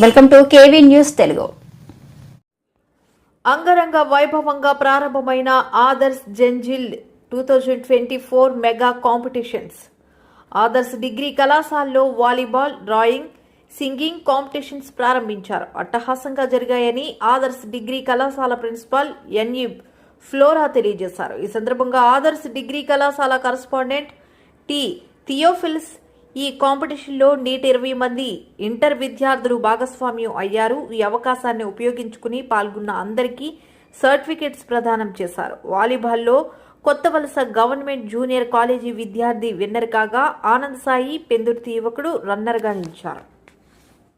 Welcome to K V news Telugu. అంగరంగ వైభవంగా ప్రారంభమైన Adarsh జంజిల్ two thousand twenty four mega competitions. Adarsh degree కళాశాలలో volleyball drawing singing competitions ప్రారంభించారు. అట్టహాసంగా జరిగాయని ఆదర్శ్ డిగ్రీ కళాశాల ప్రిన్సిపాల్ ఎన్ఈ ఫ్లోరా తెలియజేశారు. ఈ సందర్భంగా ఆదర్శ్ డిగ్రీ కళాశాల కరస్పాండెంట్ టి థియోఫిల్స్ ఈ కాంపిటీషన్లో నీటి ఇరవై మంది ఇంటర్ విద్యార్థులు భాగస్వామ్యం అయ్యారు. ఈ అవకాశాన్ని ఉపయోగించుకుని పాల్గొన్న అందరికీ సర్టిఫికెట్స్ ప్రదానం చేశారు. వాలీబాల్లో Kotha Valasa government junior college విద్యార్థి విన్నర్ కాగా ఆనంద్ సాయి పెందుర్తి యువకుడు రన్నర్గా నిలిచారు.